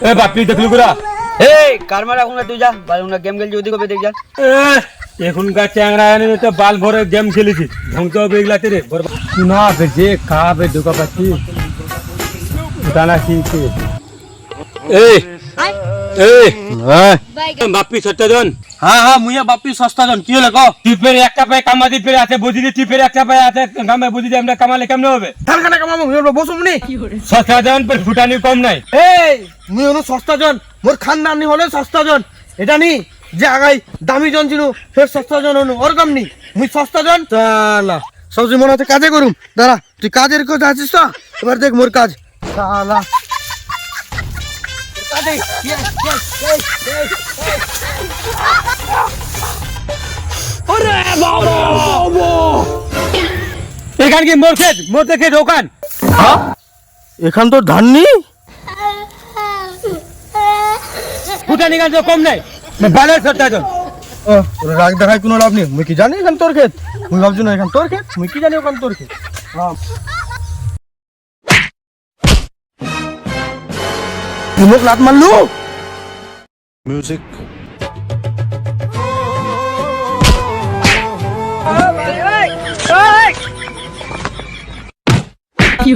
এ বাপি দেখলি গুরা এই কারমার এখন তুই যা? বালুনা গেম খেলছি ওদিকে দেখ যা। এখনকার চ্যাংরা এনে তো বাল ভরে গেম খেলেছিস ধ্বংস হবে এগুলাতে রে। না বে যে খাবে ঢোকা পাচ্ছি দানা কি? এই এই বাপি সত্যজন। হ্যাঁ হ্যাঁ মুইয়া বাপি সস্তা জন কি হলে কো? টিপের একটা পায়ে কামাদি ফেরে আছে বুঝলি টিপের একটা পায়ে আছে গামে বুঝলি আমরা কামালে কেমন হবে? ধারখানা কামাবো মুই বলব বসুম নি? সস্তা জন পর ফুটানি কম নাই। এই মুই হলো সস্তা মোর খানদানি হলে সস্তা এটা নি যে আগাই দামি জন ছিল ফের সস্তা জন হলো ওরকম নি। মুই সস্তা জন চালা সবজি মনে হচ্ছে কাজে করুম। দাঁড়া তুই কাজের কথা আছিস তো? এবার দেখ মোর কাজ। চালা কাজে, yes, yes, yes, yes, yes. এখান কি মোর খেত মোর দেখে দোকান এখান তো ধান নি ফুটানি গান তো কম নাই। বালের সস্তা জন রাগ দেখায় কোনো লাভ নেই। মুই কি জানি এখান তোর ক্ষেত? মুই ভাবছি না এখান তোর ক্ষেত মুই কি জানি ওখান তোর ক্ষেত? হ্যাঁ। তুই মোক লাত মারলু Music. কি